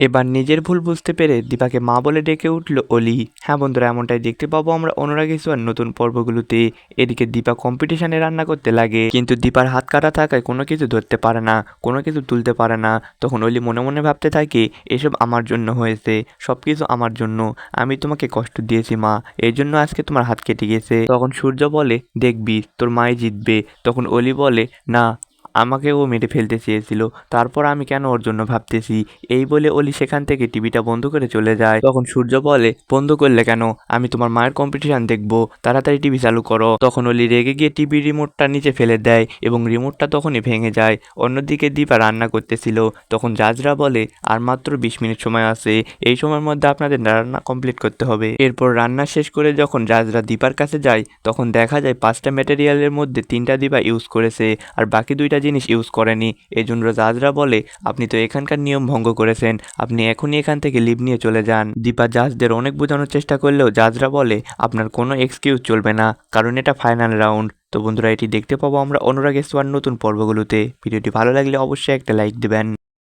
এবার নিজের ভুল বুঝতে পেরে দীপাকে মা বলে ডেকে উঠল অলি। হ্যাঁ বন্ধুরা, এমনটাই দেখতে পাবো আমরা অনুরাগ ইসওয়ার নতুন পর্বগুলোতে। এদিকে দীপা কম্পিটিশনে রান্না করতে লাগে। কিন্তু দীপার হাত কাটা থাকায় কোনো কিছু ধরতে পারে না, কোনো কিছু তুলতে পারে না। তখন অলি মনে মনে ভাবতে থাকে, এসব আমার জন্য হয়েছে সব কিছু আমার জন্য। আমি তোমাকে কষ্ট দিয়েছি মা এই জন্য আজকে তোমার হাত কেটে গেছে। তখন সূর্য বলে, দেখবি, তোর মাই জিতবে। তখন অলি বলে, না আমাকে ও মেরে ফেলতে চেয়েছিল। তারপর আমি কেন ওর জন্য ভাবতেছি? এই বলে অলি সেখান থেকে টিভিটা বন্ধ করে চলে যায়। তখন সূর্য বলে, বন্ধ করলে কেন? আমি তোমার মায়ের কম্পিটিশন দেখব। তাড়াতাড়ি টিভি চালু করো। তখন অলি রেগে গিয়ে টিভি রিমোটটা নিচে ফেলে দেয় এবং রিমোটটা তখনই ভেঙে যায়। অন্যদিকে দীপা রান্না করতেছিল। তখন জাজরা বলে, আর মাত্র বিশ মিনিট সময় আছে। এই সময়ের মধ্যে আপনাদের রান্না কমপ্লিট করতে হবে। এরপর রান্না শেষ করে যখন জাজরা দীপার কাছে যায়, তখন দেখা যায় পাঁচটা ম্যাটেরিয়ালের মধ্যে তিনটা দীপা ইউজ করেছে। আর বাকি দুইটা জিনিস ইউজ করেনি এই জন্য জাজরা বলে, আপনি তো এখানকার নিয়ম ভঙ্গ করেছেন। আপনি এখনই এখান থেকে লিভ নিয়ে চলে যান। দীপা জাজদের অনেক বোঝানোর চেষ্টা করলেও জাজরা বলে, আপনার কোনো এক্সকিউজ চলবে না, কারণ এটা ফাইনাল রাউন্ড তো বন্ধুরা, এটি দেখতে পাবো আমরা অনুরাগ এসওয়ার নতুন পর্বগুলোতে। ভিডিওটি ভালো লাগলে অবশ্যই একটা লাইক দেবেন।